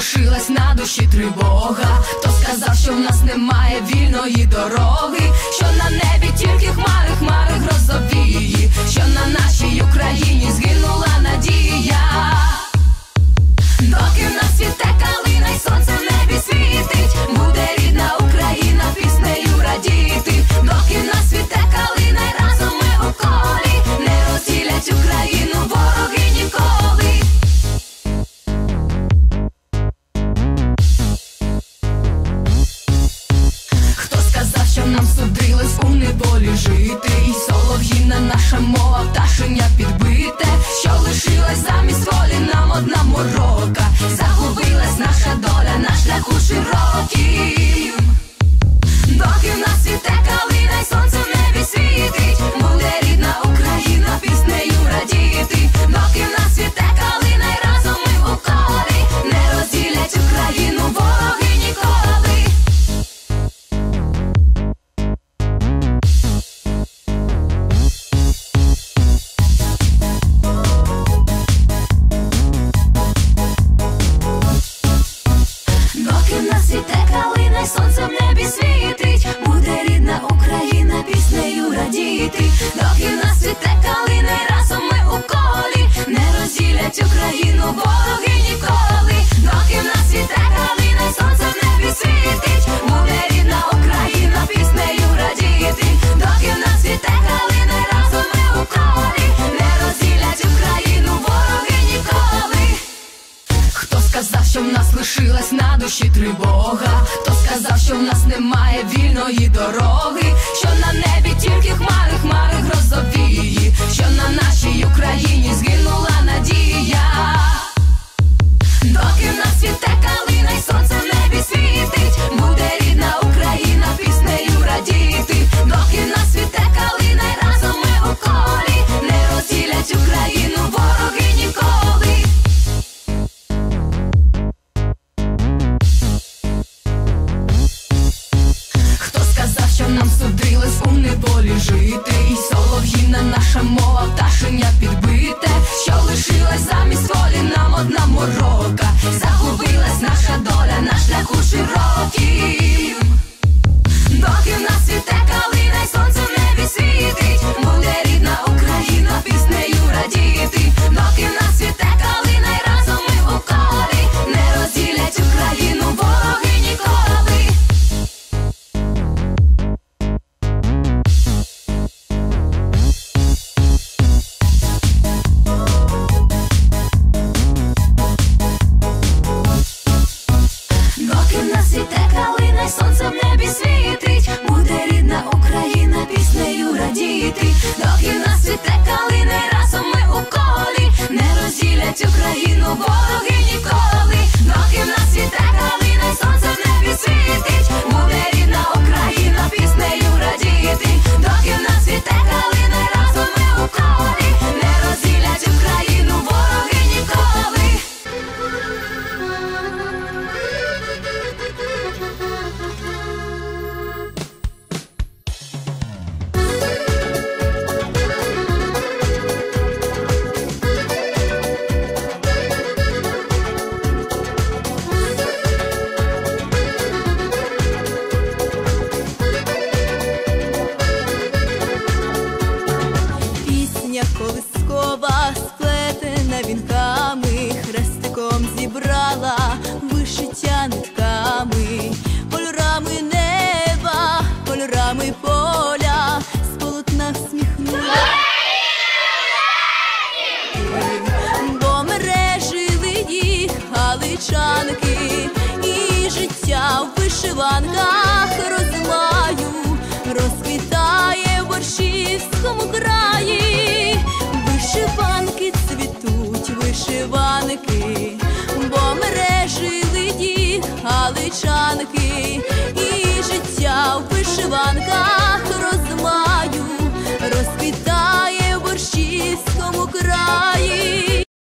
лишилась на душі тривога. Хто сказав, що в нас немає вільної дороги, що на небі неволі жити? І солов'їна наша мова, пташеня підбите, Україну вороги ніколи. Доки в нас світе калина сонце в небі світить, буде рідна Україна піснею радіти. Доки в нас світе калина разом ми у колі, не розділять Україну вороги ніколи. Хто сказав, що в нас лишилась на душі тривога? Хто сказав, що в нас немає вільної дороги? Що на небі тільки хмари, хмари грозовії, що на нашій Україні у неволі жити? І солов'їна наша мова, пташеня підбите, що лишилась замість волі нам одна морока. Загубилась наша доля на шляху широким. Світе калина сонце в небі світить, буде рідна Україна піснею радіти. Доки в нас світе калина галичанки, і життя в вишиванках розмаю розквітає в борщівському краї. Вишиванки цвітуть, вишиванки, бо мережили їх галичанки, і життя в вишиванках